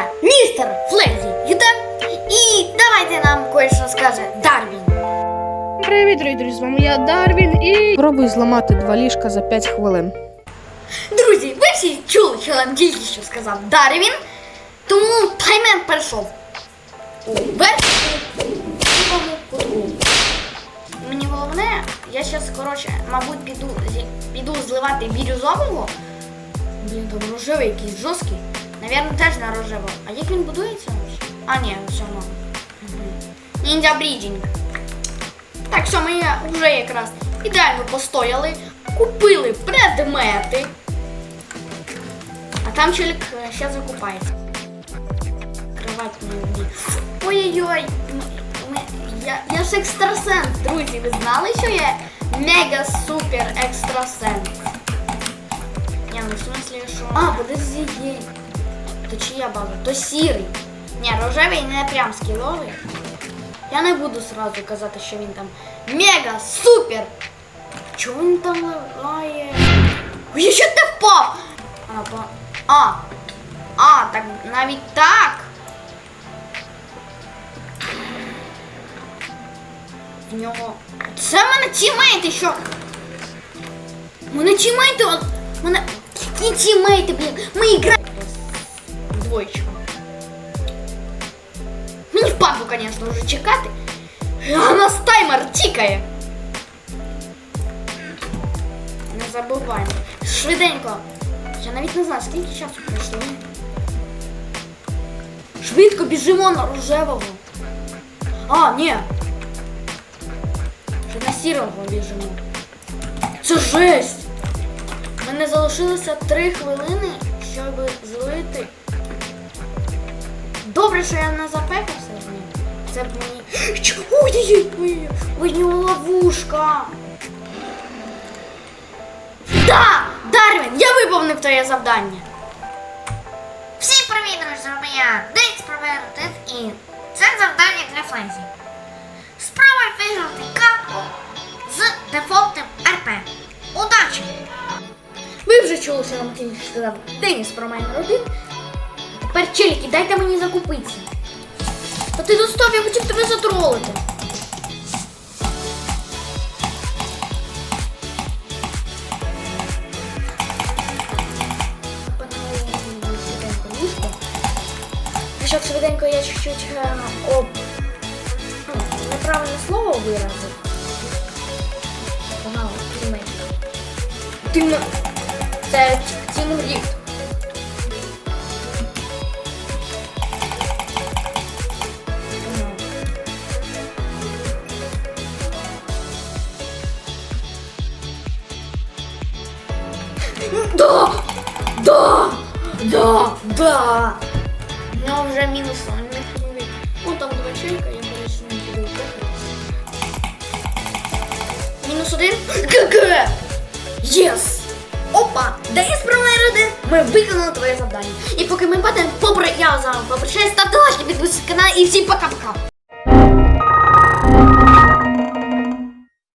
я, містер Флезі. Ютем. І давайте нам кое-що скаже Дарвін. Привіт, друзі, з вами я Дарвін і пробую зламати два ліжка за 5 хвилин. Друзі, ви всі чули, що нам тільки що сказав Дарвін, тому таймер перейшов у кутку. Мені головне, я зараз, коротше, мабуть, піду, піду зливати бірюзового. Блін, там рожевий якийсь жорсткий. Навірно, теж на рожево. А як він будується? А, ні, все одно. Ніндзя бріджинг. Так що ми вже якраз ідеально постояли, купили предмети. А там чоловік е, ще закупається. Кровать вміє. Ой-ой-ой. Я, я ж екстрасенс, друзі. Ви знали, що я мега-супер екстрасенс? Ні, ну в смысле, що. А, подожди, є. То чия база? То сірий. Ні, рожевий не прям скіловий. Я не буду сразу казати, що він там мега супер. Чого він там лагає? Ой, я ще ти впав! А, по... а, а, так навіть так. В нього. Це в мене тімейти, що? У мене тімейти, от, у мене які тімейти, блін. Ми граємо. Двоєчка. Мені впадло, звісно, вже чекати. А нас таймер тікає. Не забуваємо. Швиденько. Я навіть не знаю, скільки часу пройшло. Швидко біжимо на рожевого. А, ні. Вже на сірого біжимо. Це жесть! У мене залишилося 3 хвилини, щоб злити. Добре, що я не запекався з ним. Це б мені. Ой-ой-ой! Ой, нього ловушка! Да! Дарвін, я виповнив твоє завдання. Всім привіт, друзі, я, Дейкс Провертед, і це завдання для Флезі. Спробуй виграти картку з дефолтним РП. Удачі! Ви вже чули, що нам тільки сказав Деніс про мене один. Тепер челіки, дайте мені закупитися. Та ти достав, я хотів тебе затролити. Щоб швиденько я чуть-чуть е, об неправильне слово виразив. Погано, тімейт. Тим... Це Тім Ріфт. Да! Да! Да! Да! Ну, вже мінус, он не хвилює. Ну, там два чайка, я короче не буду виходити. Мінус один. ГГ! Єс! Опа! Дай справедливо! Ми виконали твоє завдання. І поки ми падаємо, попри я з вами попрощаюсь, ставте лайки, підписуйтесь на канал і всім пока-пока!